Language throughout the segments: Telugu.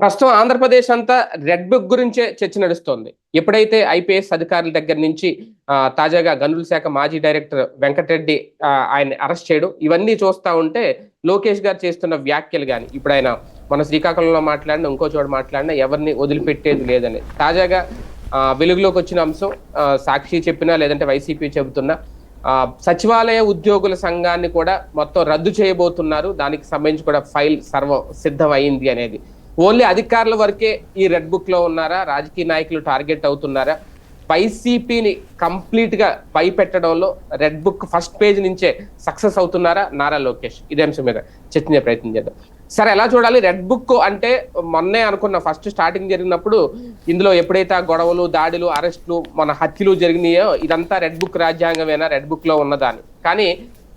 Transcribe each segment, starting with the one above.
ప్రస్తుతం ఆంధ్రప్రదేశ్ అంతా రెడ్ బుక్ గురించే చర్చ నడుస్తోంది. ఎప్పుడైతే ఐపీఎస్ అధికారుల దగ్గర నుంచి తాజాగా గనుల శాఖ మాజీ డైరెక్టర్ వెంకటరెడ్డి ఆయన అరెస్ట్ చేయడం ఇవన్నీ చూస్తా ఉంటే లోకేష్ గారు చేస్తున్న వ్యాఖ్యలు కానీ ఇప్పుడు ఆయన మన శ్రీకాకుళంలో మాట్లాడినా ఇంకో చోట మాట్లాడినా ఎవరిని వదిలిపెట్టేది లేదని. తాజాగా వెలుగులోకి వచ్చిన అంశం సాక్షి చెప్పినా లేదంటే వైసీపీ చెబుతున్నా సచివాలయ ఉద్యోగుల సంఘాన్ని కూడా మొత్తం రద్దు చేయబోతున్నారు. దానికి సంబంధించి కూడా ఫైల్ సర్వం సిద్ధం అయింది అనేది. ఓన్లీ అధికారుల వరకే ఈ రెడ్ బుక్లో ఉన్నారా? రాజకీయ నాయకులు టార్గెట్ అవుతున్నారా? వైసీపీని కంప్లీట్గా భయపెట్టడంలో రెడ్ బుక్ ఫస్ట్ పేజ్ నుంచే సక్సెస్ అవుతున్నారా? నారా లోకేష్. ఇదే అంశం మీద చర్చించే ప్రయత్నం చేద్దాం. సరే ఎలా చూడాలి? రెడ్ బుక్ అంటే మొన్నే అనుకున్న ఫస్ట్ స్టార్టింగ్ జరిగినప్పుడు ఇందులో ఎప్పుడైతే గొడవలు దాడులు అరెస్టులు మన హత్యలు జరిగినాయో ఇదంతా రెడ్ బుక్ రాజ్యాంగమేనా? రెడ్ బుక్లో ఉన్నదాని కానీ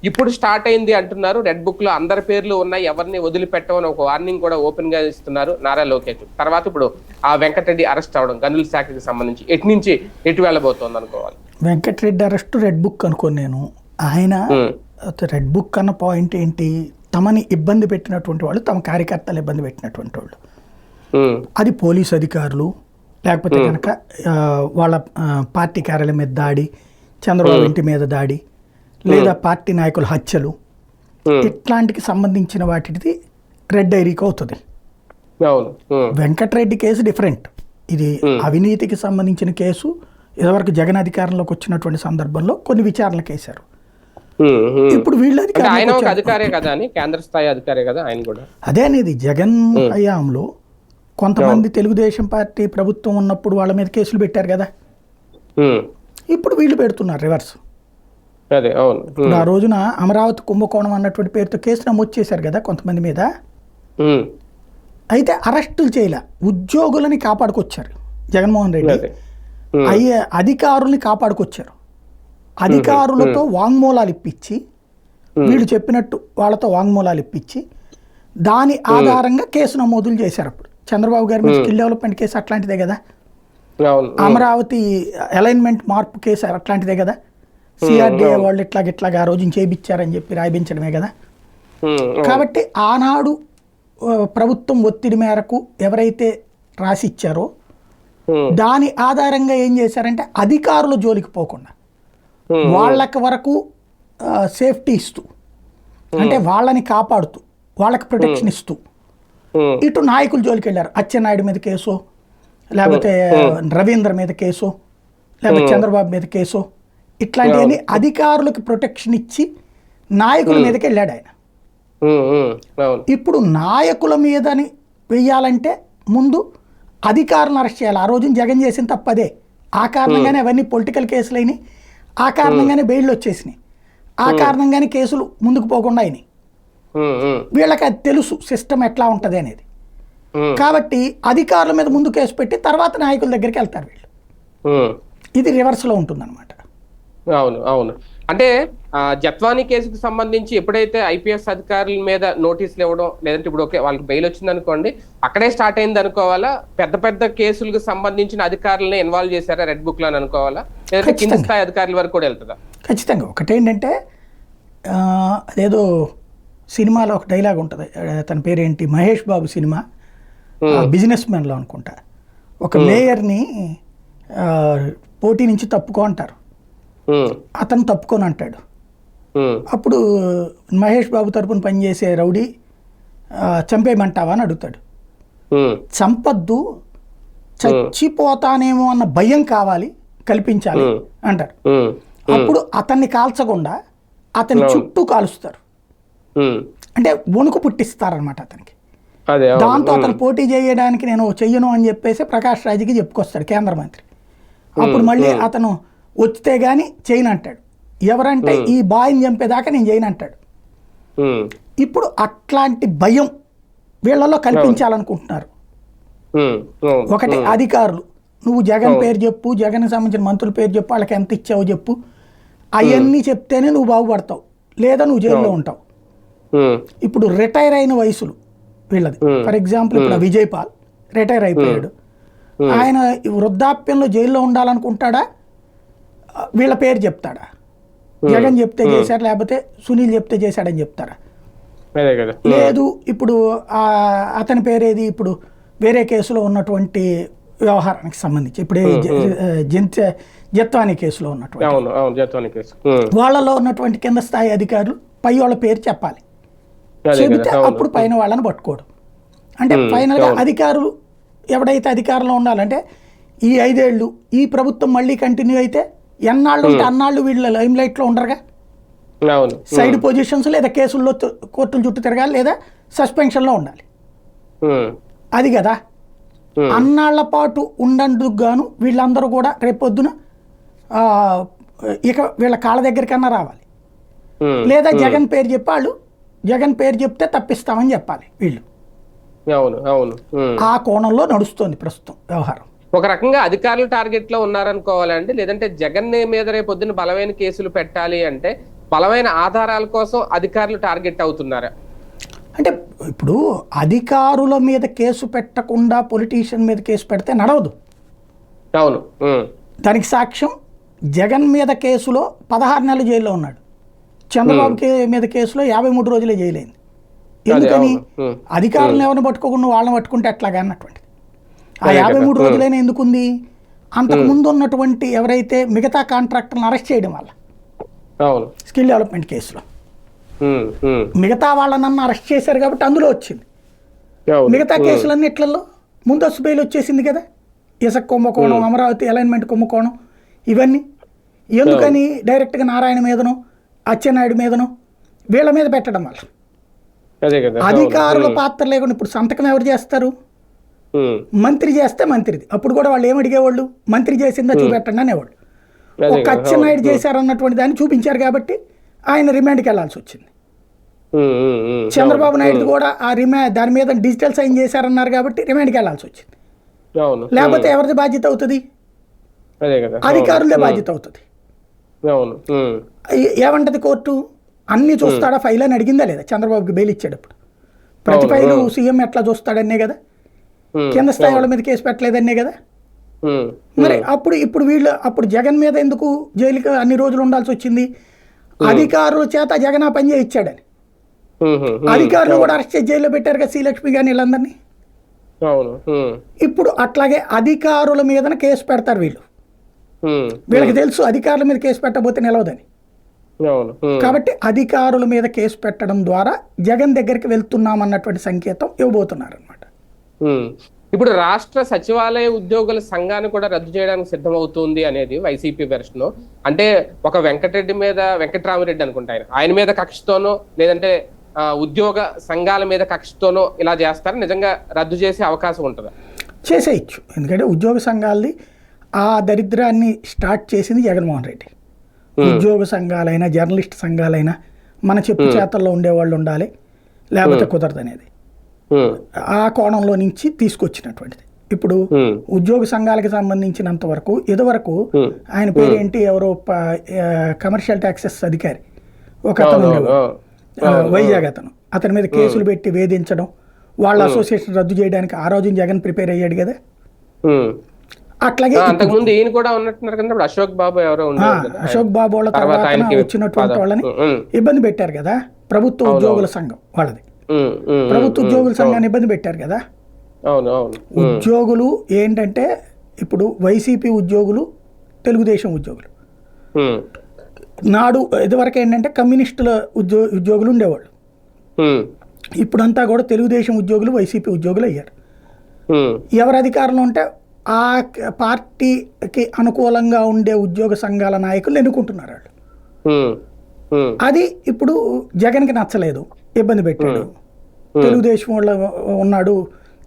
ఇప్పుడు స్టార్ట్ అయింది అంటున్నారు. రెడ్ బుక్లో అందరి పేర్లు ఉన్నాయి. ఎవరిని వదిలిపెట్టమని ఒక వార్నింగ్ కూడా ఓపెన్గా ఇస్తున్నారు నారా లోకేష్. తర్వాత ఇప్పుడు ఆ వెంకటరెడ్డి అరెస్ట్ అవడం గనుల శాఖకి సంబంధించి ఎటు నుంచి ఎటు వెళ్ళబోతోంది అనుకోవాలి? వెంకటరెడ్డి అరెస్ట్ రెడ్ బుక్ అనుకోను నేను. ఆయన రెడ్ బుక్ అన్న పాయింట్ ఏంటి? తమని ఇబ్బంది పెట్టినటువంటి వాళ్ళు తమ కార్యకర్తలు ఇబ్బంది పెట్టినటువంటి వాళ్ళు. అది పోలీస్ అధికారులు లేకపోతే కనుక వాళ్ళ పార్టీ కార్యాలయం మీద దాడి చంద్రబాబు ఇంటి మీద దాడి లేదా పార్టీ నాయకుల హత్యలు ఉమ్, ఇట్లాంటికి సంబంధించిన వాటిది రెడ్ డైరీకి అవుతుంది. Um, Venkatareddy case different. ఇది అవినీతికి సంబంధించిన కేసు ఇదివరకు జగన్ అధికారంలోకి వచ్చినటువంటి సందర్భంలో కొన్ని ఉమ్, ఉమ్. ఇప్పుడు వీళ్ళ. అధికారే కదా అని కేంద్ర స్థాయి అధికారే కదా ఆయన కూడా. అదే అనేది జగన్ హయాంలో కొంతమంది తెలుగుదేశం పార్టీ ప్రభుత్వం ఉన్నప్పుడు వాళ్ళ మీద కేసులు పెట్టారు కదా. ఇప్పుడు వీళ్ళు పెడుతున్నారు రివర్స్. అదే అవును. ఉమ్, ఇప్పుడు ఆ రోజున అమరావతి కుంభకోణం అన్నటువంటి పేరుతో కేసు నమోదు చేశారు కదా కొంతమంది మీద? అయితే అరెస్టులు చేయలే. ఉద్యోగులని కాపాడుకొచ్చారు జగన్మోహన్ రెడ్డి. అయ్యే అధికారుల్ని కాపాడుకొచ్చారు. అధికారులతో వాంగ్మూలాలు ఇప్పించి వీళ్ళు చెప్పినట్టు వాళ్ళతో వాంగ్మూలాలు ఇప్పించి దాని ఆధారంగా కేసు నమోదులు చేశారు అప్పుడు. చంద్రబాబు గారి మీద స్కిల్ డెవలప్మెంట్ కేసు అట్లాంటిదే కదా? అమరావతి అలైన్మెంట్ మార్పు కేసు అట్లాంటిదే కదా? సిఆర్డీఏ వాళ్ళు ఇట్లాగ ఇట్లాగ ఆ రోజున చేయించారని చెప్పి రాయించడమే కదా. ఉమ్, కాబట్టి ఆనాడు ప్రభుత్వం ఒత్తిడి మేరకు ఎవరైతే రాసిచ్చారో ఉమ్, దాని ఆధారంగా ఏం చేశారంటే అధికారుల జోలికి పోకుండా వాళ్ళకి వరకు సేఫ్టీ ఇస్తూ అంటే వాళ్ళని కాపాడుతూ వాళ్ళకి ప్రొటెక్షన్ ఇస్తూ ఇటు నాయకుల జోలికి వెళ్ళారు. అచ్చెన్నాయుడు మీద కేసు లేకపోతే రవీంద్ర మీద కేసు లేకపోతే చంద్రబాబు మీద కేసు ఇట్లాంటివన్నీ అధికారులకు ప్రొటెక్షన్ ఇచ్చి నాయకుల మీదకి వెళ్ళాడు ఆయన. ఇప్పుడు నాయకుల మీదని వెయ్యాలంటే ముందు అధికారులను అరెస్ట్ చేయాలి. ఆ రోజున జగన్ చేసిన తప్పదే ఆ కారణంగానే అవన్నీ పొలిటికల్ కేసులైనాయి ఆ కారణంగానే బెయిల్ వచ్చేసినాయి. ఆ కారణంగానే కేసులు ముందుకు పోకుండా అయినాయి. వీళ్ళకి అది తెలుసు సిస్టమ్ ఎట్లా ఉంటుంది అనేది. కాబట్టి అధికారుల మీద ముందు కేసు పెట్టి తర్వాత నాయకుల దగ్గరికి వెళ్తారు వీళ్ళు. ఇది రివర్స్లో ఉంటుందన్నమాట. అవును అవును. అంటే జత్వానీ కేసుకు సంబంధించి ఎప్పుడైతే ఐపీఎస్ అధికారుల మీద నోటీసులు ఇవ్వడం లేదంటే ఇప్పుడు ఓకే వాళ్ళకి బెయిల్ వచ్చింది అనుకోండి అక్కడే స్టార్ట్ అయింది అనుకోవాలా? పెద్ద పెద్ద కేసులకు సంబంధించిన అధికారులని ఇన్వాల్వ్ చేశారా రెడ్ బుక్లో అని అనుకోవాలా? లేదంటే కింద స్థాయి అధికారుల వరకు కూడా వెళ్తుందా? ఖచ్చితంగా. ఒకటేంటంటే అదేదో సినిమాలో ఒక డైలాగ్ ఉంటుంది. తన పేరేంటి? మహేష్ బాబు సినిమా. బిజినెస్ మ్యాన్లో అనుకుంటా. ఒక మేయర్ని ఆ, పోటీ నుంచి తప్పుకో అంటారు. అతను తప్పుకొని అంటాడు. అప్పుడు మహేష్ బాబు తరపున పనిచేసే రౌడీ చంపేయమంటావా అని అడుగుతాడు. చంపద్దు చచ్చిపోతానేమో అన్న భయం కావాలి కల్పించాలి అంటారు అప్పుడు అతన్ని కాల్చకుండా అతని చుట్టూ కాలుస్తారు. అంటే వణుకు పుట్టిస్తారనమాట అతనికి. దాంతో అతను పోటీ చేయడానికి నేను చెయ్యను అని చెప్పేసి ప్రకాష్ రాజ్కి చెప్పుకొస్తాడు కేంద్ర మంత్రి. అప్పుడు మళ్ళీ అతను వచ్చితే గాని చేయను అంటాడు ఎవరంటే ఈ బాయ్ని చంపేదాకా నేను చేయను అంటాడు ఉమ్, ఇప్పుడు అట్లాంటి భయం వీళ్ళలో కల్పించాలనుకుంటున్నారు. ఒకటి అధికారులు. నువ్వు జగన్ పేరు చెప్పు జగన్ సంబంధించిన మంత్రుల పేరు చెప్పు వాళ్ళకి ఎంత ఇచ్చావో చెప్పు. అవన్నీ చెప్తేనే నువ్వు బాగుపడతావు. లేదా నువ్వు జైల్లో ఉంటావు. ఇప్పుడు రిటైర్ అయిన వయసులు వీళ్ళది. ఫర్ ఎగ్జాంపుల్ ఇప్పుడు విజయ్ పాల్ రిటైర్ అయిపోయాడు. ఆయన వృద్ధాప్యంలో జైల్లో ఉండాలనుకుంటాడా? వీళ్ళ పేరు చెప్తాడా? జగన్ చెప్తే చేశారు లేకపోతే సునీల్ చెప్తే చేశాడని చెప్తారా? లేదు ఇప్పుడు ఆ అతని పేరేది ఇప్పుడు వేరే కేసులో ఉన్నటువంటి వ్యవహారానికి సంబంధించి ఇప్పుడే జంత జత్వాని కేసులో ఉన్నటువంటి. వాళ్ళలో ఉన్నటువంటి కింద స్థాయి అధికారులు పై వాళ్ళ పేరు చెప్పాలి. చెబితే అప్పుడు పైన వాళ్ళని పట్టుకోవడం అంటే ఫైనల్గా అధికారులు ఎవడైతే అధికారంలో ఉండాలంటే ఈ ఐదేళ్ళు ఈ ప్రభుత్వం మళ్ళీ కంటిన్యూ అయితే ఎన్నాళ్ళు ఉంటే అన్నాళ్ళు వీళ్ళ లైమ్ లైట్లో ఉండరుగా సైడ్ పొజిషన్స్ లేదా కేసుల్లో కోర్టుల చుట్టూ తిరగాలి లేదా సస్పెన్షన్లో ఉండాలి. అది కదా. అన్నాళ్ళ పాటు ఉండందుకు గాను వీళ్ళందరూ కూడా రేపొద్దున ఇక వీళ్ళ కాళ్ళ దగ్గరికన్నా రావాలి. లేదా జగన్ పేరు చెప్పాళ్ళు జగన్ పేరు చెప్తే తప్పిస్తామని చెప్పాలి వీళ్ళు. అవును అవును. ఆ కోణంలో నడుస్తోంది ప్రస్తుతం వ్యవహారం. ఒక రకంగా అధికారులు టార్గెట్లో ఉన్నారనుకోవాలండి. లేదంటే జగన్ మీద రేపు పొద్దున్న బలమైన కేసులు పెట్టాలి అంటే బలమైన ఆధారాల కోసం అధికారులు టార్గెట్ అవుతున్నారా. అంటే ఇప్పుడు అధికారుల మీద కేసు పెట్టకుండా పొలిటీషియన్ మీద కేసు పెడితే నడవదు. అవును. దానికి సాక్ష్యం జగన్ మీద కేసులో పదహారు నెలలు జైల్లో ఉన్నాడు. చంద్రబాబు మీద కేసులో యాభై మూడు రోజులే జైలైంది. ఎందుకని. అధికారులను ఎవరిని పట్టుకోకుండా వాళ్ళని పట్టుకుంటే ఎట్లాగా అన్నటువంటిది ఆ యాభై. మూడు రోజులైనా ఎందుకుంది? అంతకు ముందు ఉన్నటువంటి ఎవరైతే మిగతా కాంట్రాక్టర్లను అరెస్ట్ చేయడం వల్ల స్కిల్ డెవలప్మెంట్ కేసులో. మిగతా వాళ్ళనన్న అరెస్ట్ చేశారు కాబట్టి అందులో వచ్చింది. మిగతా కేసులన్నిట్లలో ముందస్తు బెయిల్ వచ్చేసింది కదా. ఇసక్ కుంభకోణం అమరావతి అలైన్మెంట్ కుంభకోణం ఇవన్నీ. ఎందుకని డైరెక్ట్గా నారాయణ మీదనో అచ్చెన్నాయుడు మీదనో వీళ్ళ మీద పెట్టడం వల్ల. అధికారుల పాత్ర లేకుండా ఇప్పుడు సంతకం ఎవరు చేస్తారు. మంత్రి చేస్తే మంత్రిది. అప్పుడు కూడా వాళ్ళు ఏం అడిగేవాళ్ళు? మంత్రి చేసిందా చూపెట్టండి అనేవాళ్ళు. ఒక అచ్చెన్నాయుడు చేశారన్నటువంటి దాన్ని చూపించారు కాబట్టి ఆయన రిమాండ్కి వెళ్ళాల్సి వచ్చింది. చంద్రబాబు నాయుడు కూడా ఆ రిమా దాని మీద డిజిటల్ సైన్ చేశారన్నారు కాబట్టి రిమాండ్కి వెళ్ళాల్సి వచ్చింది. లేకపోతే ఎవరిది బాధ్యత అవుతుంది? అధికారులే బాధ్యత అవుతుంది. ఏమంటది కోర్టు? అన్ని చూస్తాడా ఫైల్ అని అడిగిందా లేదా? చంద్రబాబుకి బెయిల్ ఇచ్చేటప్పుడు. ప్రతి ఫైలు. సీఎం ఎట్లా చూస్తాడనే కదా. కింద స్థాయి వాళ్ళ మీద కేసు పెట్టలేదనే కదా. మరి అప్పుడు ఇప్పుడు వీళ్ళు అప్పుడు జగన్ మీద ఎందుకు జైలుకి అన్ని రోజులు ఉండాల్సి వచ్చింది? అధికారుల చేత జగన్ ఆ పని చేయించాడని. అధికారులు కూడా అరెస్ట్ చేసి జైల్లో పెట్టారు కదా శ్రీలక్ష్మి కానీ వీళ్ళందరినీ. ఇప్పుడు అట్లాగే అధికారుల మీదన కేసు పెడతారు వీళ్ళు. వీళ్ళకి తెలుసు అధికారుల మీద కేసు పెట్టబోతే నిలవదని. కాబట్టి అధికారుల మీద కేసు పెట్టడం ద్వారా జగన్ దగ్గరికి వెళ్తున్నాం అన్నటువంటి సంకేతం ఇవ్వబోతున్నారు. ఇప్పుడు రాష్ట్ర సచివాలయ ఉద్యోగుల సంఘాన్ని కూడా రద్దు చేయడానికి సిద్ధమవుతుంది అనేది వైసీపీ వెర్షన్ అంటే ఒక వెంకటరెడ్డి మీద వెంకటరామరెడ్డి అనుకుంటా ఆయన. ఆయన మీద కక్షతోనో లేదంటే ఆ, ఉద్యోగ సంఘాల మీద కక్షతోనో ఇలా చేస్తారు నిజంగా రద్దు చేసే అవకాశం ఉంటుందా? చేసేయచ్చు. ఎందుకంటే ఉద్యోగ సంఘాలది ఆ దరిద్రాన్ని స్టార్ట్ చేసింది జగన్మోహన్ రెడ్డి. ఉద్యోగ సంఘాలైనా జర్నలిస్ట్ సంఘాలైనా మన చెప్పు చేతల్లో ఉండేవాళ్ళు ఉండాలి లేకపోతే కుదరదు అనేది. ఆ కోణంలో నుంచి తీసుకొచ్చినటువంటిది. ఇప్పుడు. ఉద్యోగ సంఘాలకు సంబంధించినంత వరకు ఇదివరకు. ఆయన పేరేంటి? ఎవరో కమర్షియల్ ట్యాక్సెస్ అధికారి. ఒక అతను వైజాగ్ అతను. అతని మీద కేసులు పెట్టి వేధించడం వాళ్ళ అసోసియేషన్ రద్దు చేయడానికి ఆ రోజు జగన్ ప్రిపేర్ అయ్యాడు కదా. అట్లాగే అంతకుముందు ఈయన కూడా ఉన్నట్టున్నారు కదా అశోక్ బాబు ఎవరో అశోక్ బాబు వాళ్ళ తర్వాత వచ్చినటువంటి వాళ్ళని. ఇబ్బంది పెట్టారు కదా ప్రభుత్వ ఉద్యోగుల సంఘం వాళ్ళది. ప్రభుత్వ ఉద్యోగుల సంఘాన్ని ఇబ్బంది పెట్టారు కదా. ఉద్యోగులు ఏంటంటే ఇప్పుడు వైసీపీ ఉద్యోగులు తెలుగుదేశం ఉద్యోగులు. నాడు ఇదివరకు ఏంటంటే కమ్యూనిస్టుల ఉద్యో ఉద్యోగులు ఉండేవాళ్ళు. ఇప్పుడంతా కూడా తెలుగుదేశం ఉద్యోగులు వైసీపీ ఉద్యోగులు అయ్యారు. ఎవరు అధికారంలో ఉంటే ఆ పార్టీకి అనుకూలంగా ఉండే ఉద్యోగ సంఘాల నాయకులు ఎన్నుకుంటున్నారు వాళ్ళు. అది ఇప్పుడు జగన్కి నచ్చలేదు ఇబ్బంది పెట్టాడు. తెలుగుదేశం వాళ్ళ ఉన్నాడు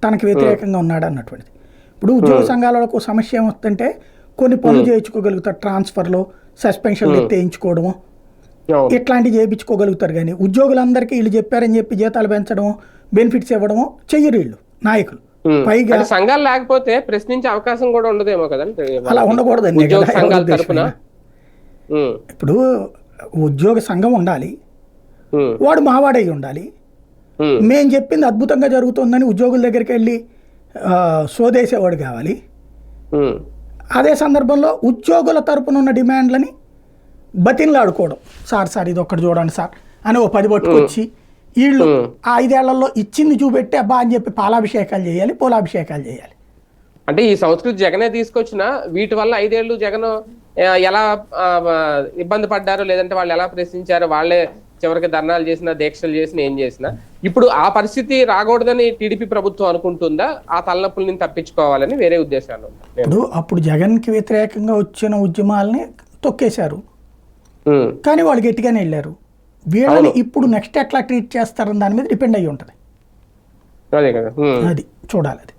తనకి వ్యతిరేకంగా ఉన్నాడు అన్నటువంటిది. ఇప్పుడు ఉద్యోగ సంఘాలకు సమస్య ఏమొస్తుందంటే కొన్ని పనులు చేయించుకోగలుగుతారు ట్రాన్స్ఫర్లో సస్పెన్షన్లు ఎత్తేయించుకోవడము. ఇట్లాంటివి చేయించుకోగలుగుతారు కానీ ఉద్యోగులందరికీ వీళ్ళు చెప్పారని చెప్పి జీతాలు పెంచడము బెనిఫిట్స్ ఇవ్వడము చెయ్యరు వీళ్ళు నాయకులు. పైగా సంఘాలు లేకపోతే ప్రశ్నించే అవకాశం కూడా ఉండదేమో కదండి? అలా ఉండకూడదండి. ఇప్పుడు ఉద్యోగ సంఘం ఉండాలి. వాడు మావాడై ఉండాలి. మేము చెప్పింది అద్భుతంగా జరుగుతుందని ఉద్యోగుల దగ్గరికి వెళ్ళి సోదేసేవాడు కావాలి. అదే సందర్భంలో ఉద్యోగుల తరపున ఉన్న డిమాండ్లని బతిన్లాడుకోవడం సార్ సార్ ఇది ఒక్కటి చూడండి సార్ అని ఓ పది పట్టుకొచ్చి వీళ్ళు. ఆ ఐదేళ్ళలో ఇచ్చింది చూపెట్టి అబ్బా అని చెప్పి పాలాభిషేకాలు చేయాలి పూలాభిషేకాలు చేయాలి అంటే ఈ సంస్కృతి జగనే తీసుకొచ్చిన వీటి వల్ల ఐదేళ్ళు జగన్ ఎలా ఇబ్బంది పడ్డారు లేదంటే వాళ్ళు ఎలా ప్రశ్నించారు వాళ్ళే చివరికి ధర్నాలు చేసినా దీక్షలు చేసినా ఏం చేసినా. ఇప్పుడు ఆ పరిస్థితి రాకూడదని టీడీపీ ప్రభుత్వం అనుకుంటుందా? ఆ తలనొప్పుల నుంచి తప్పించుకోవాలని వేరే ఉద్దేశాలు ఇప్పుడు అప్పుడు జగన్కి వ్యతిరేకంగా వచ్చిన ఉద్యమాలని తొక్కేశారు. కానీ వాళ్ళు గట్టిగానే వెళ్ళారు. వీళ్ళని ఇప్పుడు నెక్స్ట్ ఎట్లా ట్రీట్ చేస్తారని దాని మీద డిపెండ్ అయ్యి ఉంటుంది. అదే కదా. అది చూడాలి అది.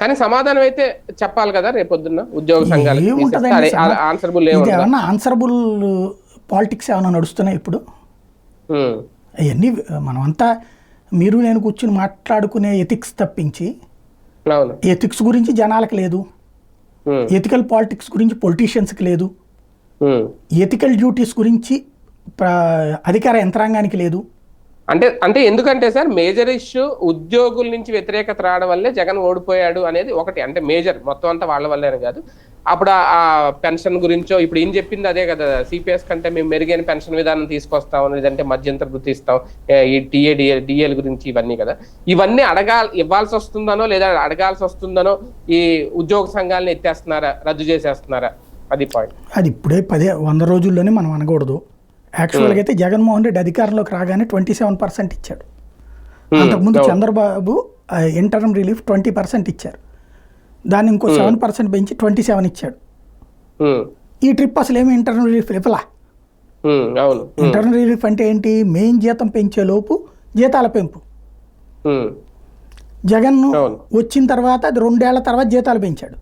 కానీ సమాధానం అయితే చెప్పాలి కదా రేపొద్దున్న ఉద్యోగ సంఘాలు ఆన్సరబుల్ ఆన్సరబుల్ పాలిటిక్స్ ఏమైనా నడుస్తున్నాయి ఇప్పుడు? అవన్నీ మనమంతా మీరు నేను కూర్చుని మాట్లాడుకునే ఎథిక్స్ తప్పించి ఎథిక్స్ గురించి జనాలకు లేదు. ఎథికల్ పాలిటిక్స్ గురించి పొలిటీషియన్స్కి లేదు. ఎథికల్ డ్యూటీస్ గురించి అధికార యంత్రాంగానికి లేదు. అంటే అంటే ఎందుకంటే సార్ మేజర్ ఇష్యూ ఉద్యోగుల నుంచి వ్యతిరేకత రావడం వల్లే జగన్ ఓడిపోయాడు అనేది ఒకటి. అంటే మేజర్ మొత్తం అంతా వాళ్ళ వల్లే కాదు. అప్పుడు ఆ- పెన్షన్ గురించో ఇప్పుడు ఏం చెప్పింది అదే కదా సిపిఎస్ కంటే మేము మెరుగైన పెన్షన్ విధానం తీసుకొస్తాం లేదంటే మధ్యంతర వృత్తి ఇస్తాం ఈ టీఏ డిఎల్ గురించి ఇవన్నీ కదా. ఇవన్నీ అడగా ఇవ్వాల్సి వస్తుందనో లేదా అడగాల్సి వస్తుందనో ఈ ఉద్యోగ సంఘాలను ఎత్తేస్తున్నారా రద్దు చేసేస్తున్నారా? అది పాయింట్. అది ఇప్పుడే పదే వంద రోజుల్లోనే మనం అనకూడదు. యాక్చువల్గా అయితే జగన్మోహన్ రెడ్డి అధికారంలోకి రాగానే ట్వంటీ సెవెన్ పర్సెంట్ ఇచ్చాడు. అంతకుముందు Chandrababu interim relief twenty percent ఇచ్చారు. దాన్ని ఇంకో సెవెన్ పర్సెంట్ పెంచి ట్వంటీ సెవెన్ ఇచ్చాడు. ఈ ట్రిప్ అసలు ఏమి ఇంటర్నల్ రిలీఫ్ ఇవ్వలా ఇంటర్నల్ రిలీఫ్ అంటే ఏంటి? మెయిన్ జీతం పెంచే లోపు జీతాల పెంపు. జగన్. వచ్చిన తర్వాత అది రెండేళ్ళ తర్వాత జీతాలు పెంచాడు.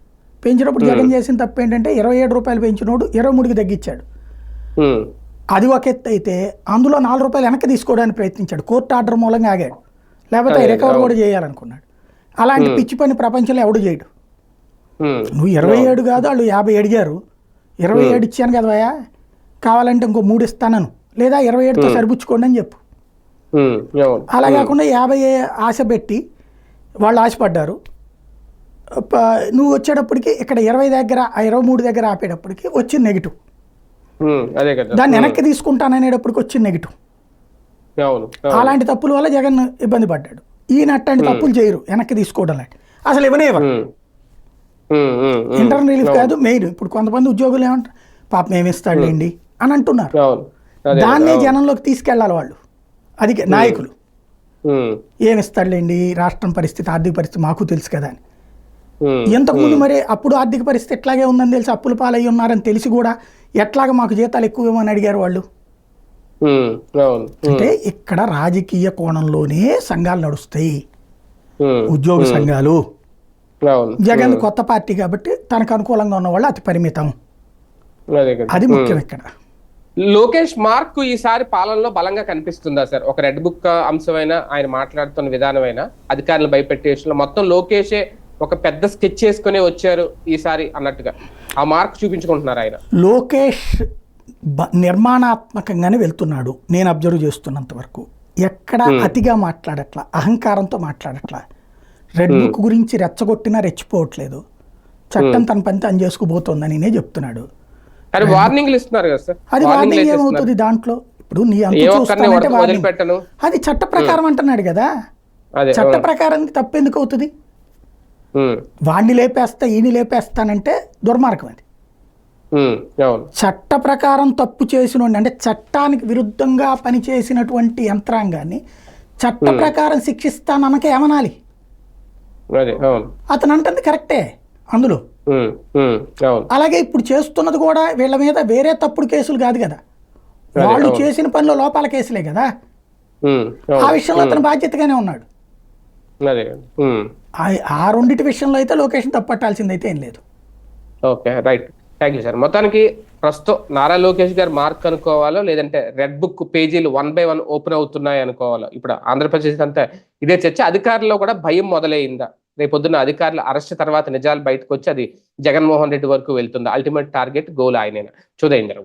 పెంచినప్పుడు జగన్ చేసిన తప్పు ఏంటంటే ఇరవై ఏడు రూపాయలు పెంచినోడు ఇరవై మూడుకి తగ్గించాడు. అది ఒక ఎత్తు అయితే అందులో నాలుగు రూపాయలు వెనక్కి తీసుకోవడానికి ప్రయత్నించాడు. కోర్టు ఆర్డర్ మూలంగా ఆగాడు. లేకపోతే రికవర్. కూడా చేయాలనుకున్నాడు. అలాంటి పిచ్చి పని ప్రపంచంలో ఎవడు చేయడు. నువ్వు ఇరవై ఏడు కాదు వాళ్ళు యాభై అడిగారు. ఇరవై ఏడు ఇచ్చాను కదా భయ్యా. కావాలంటే ఇంకో మూడు ఇస్తానను. లేదా ఇరవై ఏడుతో సరిపుచ్చుకోండి అని చెప్పు. అలా కాకుండా యాభై ఆశ పెట్టి వాళ్ళు ఆశపడ్డారు. నువ్వు వచ్చేటప్పటికి ఇక్కడ ఇరవై దగ్గర ఆ ఇరవై మూడు దగ్గర ఆపేటప్పటికి వచ్చింది నెగిటివ్ అదే కదా. దాన్ని వెనక్కి తీసుకుంటాననేటప్పటికి వచ్చింది నెగిటివ్. అలాంటి తప్పుల వల్ల జగన్ ఇబ్బంది పడ్డాడు. ఈయన అట్లాంటి తప్పులు చేయరు వెనక్కి తీసుకోవడం లాంటి. అసలు ఇవ్వనేవారు. ఇంటర్నల్ రిలీఫ్ కాదు మెయిన్ ఇప్పుడు కొంతమంది ఉద్యోగులు ఏమంటారు పాపం ఏమి ఇస్తాడులేండి అని అంటున్నారు. దాన్నే జనంలోకి తీసుకెళ్ళాలి వాళ్ళు. అది నాయకులు. ఉమ్, ఏమి ఇస్తాడులేండి రాష్ట్రం పరిస్థితి ఆర్థిక పరిస్థితి మాకు తెలుసు కదా అని. ఇంతకుముందు మరి అప్పుడు ఆర్థిక పరిస్థితి ఎట్లాగే ఉందని తెలిసి అప్పుల పాలయ్యి ఉన్నారని తెలిసి కూడా ఎట్లాగ మాకు జీతాలు ఎక్కువ ఇవ్వమని అడిగారు వాళ్ళు. అంటే ఇక్కడ రాజకీయ కోణంలోనే సంఘాలు నడుస్తాయి. ఉద్యోగ సంఘాలు. జగన్ కొత్త పార్టీ కాబట్టి తనకు అనుకూలంగా ఉన్న వాళ్ళు అతి పరిమితం. అదే ముఖ్యం ఇక్కడ. లోకేష్ మార్క్ ఈసారి పాలనలో బలంగా కనిపిస్తుందా సార్? ఒక రెడ్ బుక్ అంశమైన ఆయన మాట్లాడుతున్న విధానమైన అధికారులు భయపెట్టే విషయంలో మొత్తం లోకేషే ఒక పెద్ద స్కెచ్ చేసుకునే వచ్చారు ఈసారి అన్నట్టుగా. ఆ మార్క్ చూపించుకుంటున్నారు ఆయన. లోకేష్ నిర్మాణాత్మకంగానే వెళ్తున్నాడు. నేను అబ్జర్వ్ చేస్తున్నంత వరకు. ఎక్కడ అతిగా మాట్లాడట్లా అహంకారంతో మాట్లాడట్లా. రెడ్ బుక్ గురించి రెచ్చగొట్టినా రెచ్చిపోవట్లేదు. చట్టం తన పని తను చేసుకుపోతోందని నేనే చెప్తున్నాడు. కానీ వార్నింగ్లు ఇస్తున్నారు కదా సార్. అది వార్నింగ్. ఏమవుతుంది దాంట్లో? ఇప్పుడు నీ అంత చూస్తానంటే అది చట్ట ప్రకారం అంటున్నాడు కదా. చట్ట ప్రకారం తప్పెందుకు అవుతుంది? వాడిని లేపేస్తా ఈయన లేపేస్తానంటే దుర్మార్గం అది. చట్ట ప్రకారం తప్పు చేసిన అంటే చట్టానికి విరుద్ధంగా పనిచేసినటువంటి యంత్రాంగాన్ని చట్ట ప్రకారం శిక్షిస్తాననక ఏమనాలి? అతను అంటుంది కరెక్టే అందులో. అలాగే ఇప్పుడు చేస్తున్నది కూడా వీళ్ళ మీద వేరే తప్పుడు కేసులు కాదు కదా. వాళ్ళు చేసిన పనిలో లోపాల కేసులే కదా. ఆ విషయంలో అతను బాధ్యతగానే ఉన్నాడు. ఆ- రెండిటి విషయంలో అయితే లొకేషన్ తప్పట్టాల్సిందైతే ఏం లేదు. Okay right. Thank you sir. మొత్తానికి ప్రస్తుతం నారా లోకేష్ గారు మార్క్ అనుకోవాలో లేదంటే రెడ్ బుక్ పేజీలు వన్ బై వన్ ఓపెన్ అవుతున్నాయి అనుకోవాలో? ఇప్పుడు ఆంధ్రప్రదేశ్ అంతా ఇదే చర్చ. అధికారుల్లో కూడా భయం మొదలైందా? రేపొద్దున అధికారుల అరెస్ట్ తర్వాత నిజాలు బయటకు వచ్చి అది జగన్మోహన్ రెడ్డి వరకు వెళ్తుందా? అల్టిమేట్ టార్గెట్ గోల్ ఆయనేనా? చూద్దాం